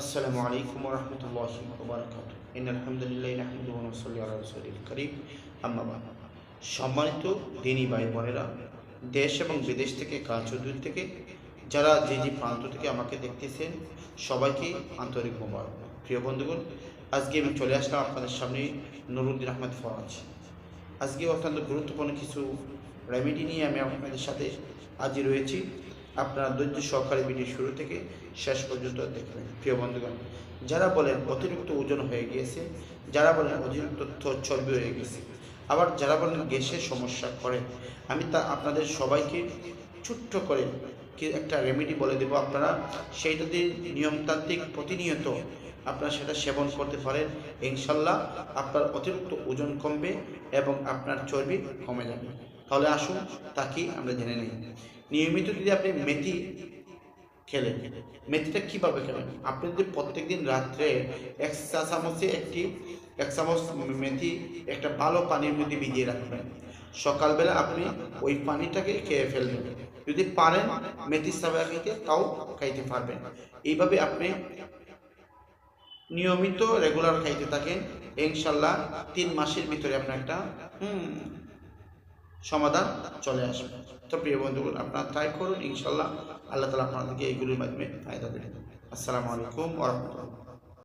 আসসালামু আলাইকুম রহমতুল্লাহি ওবরাকাত ইন আলহামদুলিল্লাহ নাহমদু ওয়া নুসাল্লি আলা রাসূলিল কারীম। আম্মা বাদ। সম্মানিত দিনী ভাই বোনেরা, দেশ এবং বিদেশ থেকে ও দূর থেকে, যারা যে যে প্রান্ত থেকে আমাকে দেখতেছেন, সবাইকে আন্তরিক মোবারক। প্রিয় বন্ধুগণ, আজকে আমি চলে আসলাম আপনাদের সামনে নুরুদ্দিন আহমেদ ফরাজ। আজকে অত্যন্ত গুরুত্বপূর্ণ কিছু রেমেডি নিয়ে আমি আপনাদের সাথে আজই রয়েছি আপনারা ধৈর্য সহকারে ভিডিও শুরু থেকে শেষ পর্যন্ত দেখবেন। প্রিয় বন্ধুগণ, যারা বলেন অতিরিক্ত ওজন হয়ে গিয়েছে, যারা বলেন অতিরিক্ত চর্বি হয়ে গেছে আবার যারা বলেন গ্যাসের সমস্যা করে, আমি তা আপনাদের সবাইকে ছোট্ট করে কি একটা রেমেডি বলে দেবো আপনারা। সেই যদি নিয়মতান্ত্রিক প্রতিনিয়ত আপনারা সেটা সেবন করতে পারেন। ইনশাল্লাহ আপনার অতিরিক্ত ওজন কমবে এবং আপনার চর্বি কমে যাবে। তাহলে আসুন তা কি আমরা জেনে নিই। নিয়মিত যদি আপনি মেথি খেলেন, মেথিটা কীভাবে খেলেন? আপনি যদি প্রত্যেকদিন রাত্রে এক চা চামচে একটি, এক চামচ মেথি একটা ভালো পানির মধ্যে ভিজিয়ে রাখবেন। সকালবেলা আপনি ওই পানিটাকে খেয়ে ফেলবেন। যদি পারেন মেথি সাবা খাইতে তাও খাইতে পারবেন। এইভাবে আপনি নিয়মিত রেগুলার খাইতে থাকেন। ইনশাল্লাহ তিন মাসের ভিতরে আপনার একটা, হুম সমাধান চলে আসবে। তো প্রিয় বন্ধুগণ, আপনারা ট্রাই করুন ইনশাল্লাহ আল্লাহ তালা আপনাদেরকে এইগুলির মাধ্যমে ফায়দা দেবেন। আসসালামু আলাইকুম ওরহমতুল্লাহ